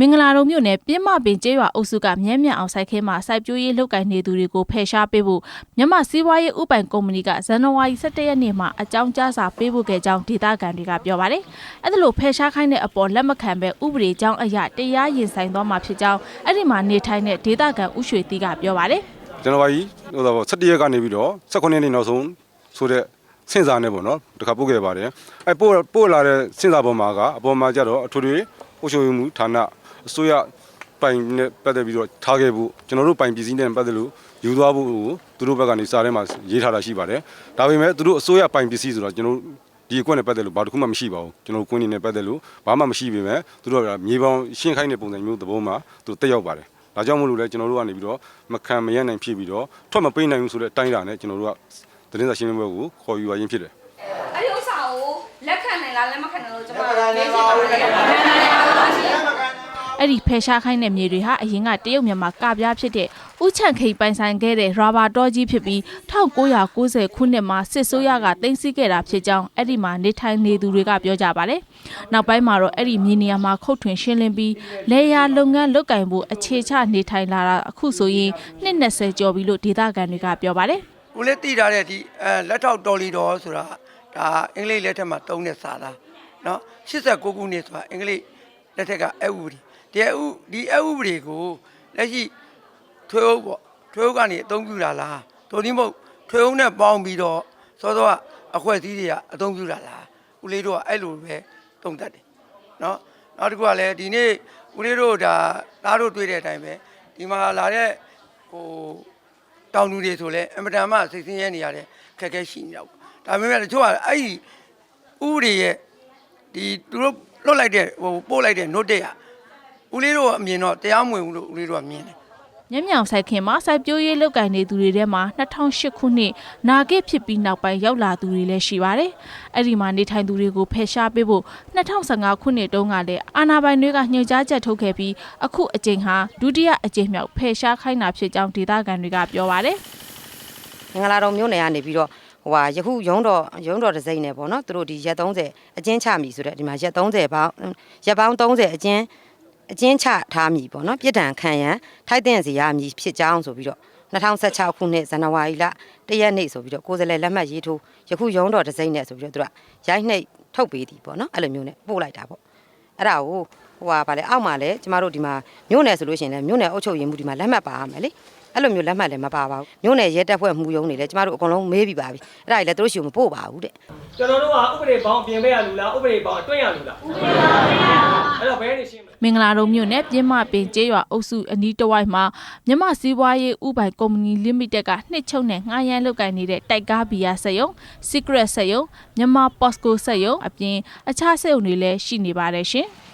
မင်္ဂလာတုံမြို့နယ်ပြင်းမပင်ကျေးရွာအုပ်စုကမြဲမြံအောင်စိုက်ခင်းမှာစိုက်ပျိုးရေးလုပ်ကိုင်နေသူတွေကိုဖယ်ရှားပေးဖို့မြန်မာစီးပွားရေးဥပိုင်ကုမ္ပဏီကဇန်နဝါရီ17ရက်နေ့မှာအကြောင်းကြားစာပေးဖို့ခဲ့ကြောင်းဒေသခံတွေကပြောပါတယ်။အဲ့ဒါလို့ဖယ်ရှားခိုင်းတဲ့အပေါ်လက်မခံပဲဥပဒေကြောင်းအရတရားရင်ဆိုင်သွားမှာဖြစ်ကြောင်းအဲ့ဒီမှာနေထိုင်တဲ့ဒေသခံဥရွှေတီကပြောပါတယ်ဇန်နဝါရီဟိုတော့17ရက်ကနေပြီးတော့18ရက်နေ့နောက်ဆုံးဆိုတဲ့စင်စာနဲ့ပေါ့နော်တခါပို့ခဲ့ပါတယ်အဲပို့ပို့လာတဲ့စင်စာပေါ်မှာကအပေါ်မှာကျတော့အထွေထွေအုပ်ချုပ်ရေးမှုဌာန အစိုးရပိုင်နဲ့ပတ်သက်ပြီးတော့ထားခဲ့ဖို့ကျွန်တော်တို့ပိုင်ပြည်စည်းနဲ့ပတ်သက်လို့ယူသွားဖို့ကိုသူတို့ဘက်ကနေစာထဲမှာရေးထားတာရှိပါတယ်ဒါပေမဲ့သူတို့အစိုးရပိုင်ပစ္စည်းဆိုတော့ကျွန်တော်တို့ဒီအကွက်နဲ့ပတ်သက်လို့ဘာတစ်ခုမှမရှိပါဘူးကျွန်တော်တို့ကွင်းနေနဲ့ပတ်သက်လို့ဘာမှမရှိပေမဲ့သူတို့ကမြေပေါင်းရှင်းခိုင်းတဲ့ပုံစံမျိုးသဘောမှာသူတို့တက်ရောက်ပါတယ်ဒါကြောင့်မို့လို့လဲကျွန်တော်တို့ကနေပြီးတော့မခံမရနိုင်ဖြစ်ပြီးတော့ထွက်မပေးနိုင်ဘူးဆိုတဲ့အတိုင်းအတာနဲ့ကျွန်တော်တို့ကသတင်းစာရှင်းလင်းပွဲကိုခေါ်ယူရရင်ဖြစ်တယ်အဲ့ဒီဥစ္စာကိုလက်ခံနိုင်လားလက်မခံနိုင်လို့ကျွန်မမေးချင်ပါတယ်ခံနိုင်ပါလားရှင်။ အဲ့ဒီဖယ်ရှားခိုင်းတဲ့မြေတွေဟာအရင်ကတရုတ်မြန်မာကပြားဖြစ်တဲ့ဥချန့်ခိတ်ပိုင်ဆိုင်ခဲ့တဲ့ရာဘာတောကြီးဖြစ်ပြီး1990ခုနှစ်မှာစစ်ဆိုးရကတင်စီခဲ့တာဖြစ်ကြောင်းအဲ့ဒီမှာနေထိုင်နေသူတွေကပြောကြပါတယ်။နောက်ပိုင်းမှာတော့အဲ့ဒီမြေနေရာမှာခုတ်ထွင်ရှင်းလင်းပြီးလေယာလုပ်ငန်းလုပ်ကင်ဖို့အခြေချနေထိုင်လာတာအခုဆိုရင်နှစ်20ကျော်ပြီလို့ဒေသခံတွေကပြောပါတယ်။ ဦးလေးတည်ထားတဲ့ဒီအဲလက်ထောက်တော်လီတော်ဆိုတာဒါအင်္ဂလိပ်လက်ထက်မှာတုံးတဲ့စာသားเนาะ89ခုနှစ်ဆိုတာအင်္ဂလိပ်လက်ထက်ကအဥပဒေ တရားဥဒီအဥပဒေကိုလက်ရှိထွေးဥပေါ့ထွေးဥကနေအသုံးပြုတာလားဒိုဒီမဟုတ်ထွေးဥနဲ့ပေါင်းပြီးတော့စောစောကအခွက်စည်းတွေကအသုံးပြုတာလားဦးလေးတို့ကအဲ့လိုပဲသုံးတတ်တယ်နော်နောက်တစ်ခုကလည်းဒီနေ့ဦးလေးတို့ဒါသားတို့တွေ့တဲ့အတိုင်းပဲဒီမှာလာတဲ့ဟိုတောင်သူတွေဆိုလဲအမတန်မှစိတ်ဆင်းရဲနေရတဲ့ခက်ခဲရှိနေတော့ဒါပေမဲ့တချို့ကအဲ့ဒီဥပဒေရဲ့ဒီသူတို့လွတ်လိုက်တဲ့ဟိုပို့လိုက်တဲ့ note တွေက ဦးလေးတို့ကအမြင်တော့တရားမဝင်ဘူးလို့ဦးလေးတို့ကမြင်တယ်မြင်းမြောင်ဆိုင်ခင်မှာစိုက်ပျိုးရေးလုပ်ကိုင်နေသူတွေထဲမှာ2008ခုနှစ်နာဂစ်ဖြစ်ပြီးနောက်ပိုင်းရောက်လာသူတွေလည်းရှိပါတယ်။အဲ့ဒီမှာနေထိုင်သူတွေကိုဖယ်ရှားပေးဖို့2015ခုနှစ်တုန်းကလည်းအာဏာပိုင်တွေကညွှန်ကြားချက်ထုတ်ခဲ့ပြီးအခုအကြိမ်ဟာဒုတိယအကြိမ်မြောက်ဖယ်ရှားခိုင်းတာဖြစ်ကြောင်းဒေသခံတွေကပြောပါတယ်မင်္ဂလာတော်မြို့နယ်ကနေပြီးတော့ဟိုဟာယခုရုံးတော်ရုံးတော်တစ်စိမ့်နဲ့ပေါ့နော်သူတို့ဒီရက်30အကျဉ်းချမည်ဆိုတဲ့ဒီမှာရက်30ပေါင်းရက်ပေါင်း30အကျဉ်း အကျဉ်းချထားမည်ပေါ့နော်ပြစ်ဒဏ်ခံရန်ထိုက်တဲ့စီရမည်ဖြစ်ကြောင်းဆိုပြီးတော့2016ခုနှစ်ဇန်နဝါရီလတရက်နေ့ဆိုပြီးတော့ကိုယ်စားလှယ်လက်မှတ်ရေးထိုးယခုရုံးတော်တစ်စိမ့်နဲ့ဆိုပြီးတော့သူကရိုက်နှိပ်ထုတ်ပေးသည်ပေါ့နော်အဲ့လိုမျိုးနဲ့ပို့လိုက်တာပေါ့အဲ့ဒါကိုဟိုဟာဗာလေအောက်မှာလည်းကျမတို့ဒီမှာမြို့နယ်ဆိုလို့ရှိရင်လည်းမြို့နယ်အုပ်ချုပ်ရေးမှုဒီမှာလက်မှတ်ပါရမယ်လေအဲ့လိုမျိုးလက်မှတ်လည်းမပါပါဘူးမြို့နယ်ရဲတပ်ဖွဲ့မှုယုံနေလဲကျမတို့အကုန်လုံးမေးပြီးပါပြီအဲ့ဒါကြီးလည်းသူတို့ရှိကိုမပို့ပါဘူးတဲ့ကျွန်တော်တို့ကဥပဒေပေါင်းပြင်ပေးရလူလားဥပဒေပေါင်းအတွင်းရလူလားဥပဒေပေါင်း မလဲ။မင်္ဂလာတုံမြို့နယ်ပြင်းမပင်ကျေးရွာအုပ်စုအနီးတစ်ဝိုက်မှာမြမစီးပွားရေးဥပိုင်ကုမ္ပဏီလိမိတက်ကနှစ်ချုပ်နဲ့ငှားရမ်းလုပ်ကိုင်နေတဲ့တိုက်ကားဘီယာစက်ရုံ Secret စက်ရုံမြမ Posco စက်ရုံအပြင်အခြားစက်ရုံတွေလည်းရှိနေပါတယ်ရှင်။